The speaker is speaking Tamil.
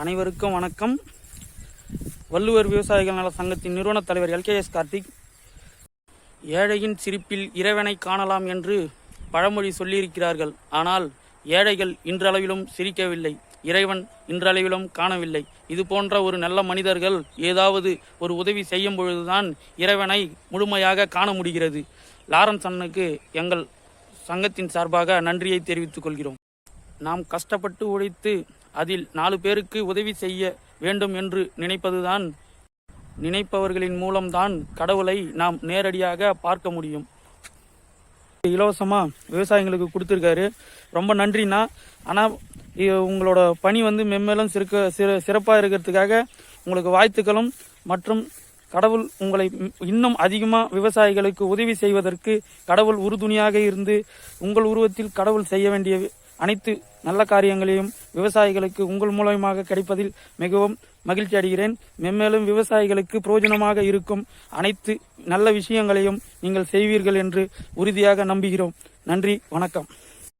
அனைவருக்கும் வணக்கம். வள்ளுவர் விவசாயிகள் நல சங்கத்தின் நிறுவன தலைவர் எல்கேஎஸ் கார்த்திக். ஏழையின் சிரிப்பில் இறைவனை காணலாம் என்று பழமொழி சொல்லியிருக்கிறார்கள். ஆனால் ஏழைகள் இன்றளவிலும் சிரிக்கவில்லை. இறைவன் இன்றளவிலும் காணவில்லை. இது போன்ற ஒரு நல்ல மனிதர்கள் ஏதாவது ஒரு உதவி செய்யும் பொழுதுதான் இறைவனை முழுமையாக காண முடிகிறது. லாரன்ஸ் அண்ணனுக்கு எங்கள் சங்கத்தின் சார்பாக நன்றியை தெரிவித்துக் கொள்கிறோம். நாம் கஷ்டப்பட்டு உழைத்து அதில் நாலு பேருக்கு உதவி செய்ய வேண்டும் என்று நினைப்பதுதான் நினைப்பவர்களின் மூலம்தான் கடவுளை நாம் நேரடியாக பார்க்க முடியும். இலவசமாக விவசாயிங்களுக்கு கொடுத்துருக்காரு. ரொம்ப நன்றிண்ணா. ஆனால் உங்களோட பணி வந்து மென்மேலும் சிறக்க சிற சிறப்பாக இருக்கிறதுக்காக உங்களுக்கு வாழ்த்துக்களும் மற்றும் கடவுள் உங்களை இன்னும் அதிகமாக விவசாயிகளுக்கு உதவி செய்வதற்கு கடவுள் உறுதுணையாக இருந்து உங்கள் உருவத்தில் கடவுள் செய்ய வேண்டிய அனைத்து நல்ல காரியங்களையும் விவசாயிகளுக்கு உங்கள் மூலயமாக கிடைப்பதில் மிகவும் மகிழ்ச்சி அடைகிறேன். மென்மேலும் விவசாயிகளுக்கு பிரயோஜனமாக இருக்கும் அனைத்து நல்ல விஷயங்களையும் நீங்கள் செய்வீர்கள் என்று உறுதியாக நம்புகிறோம். நன்றி வணக்கம்.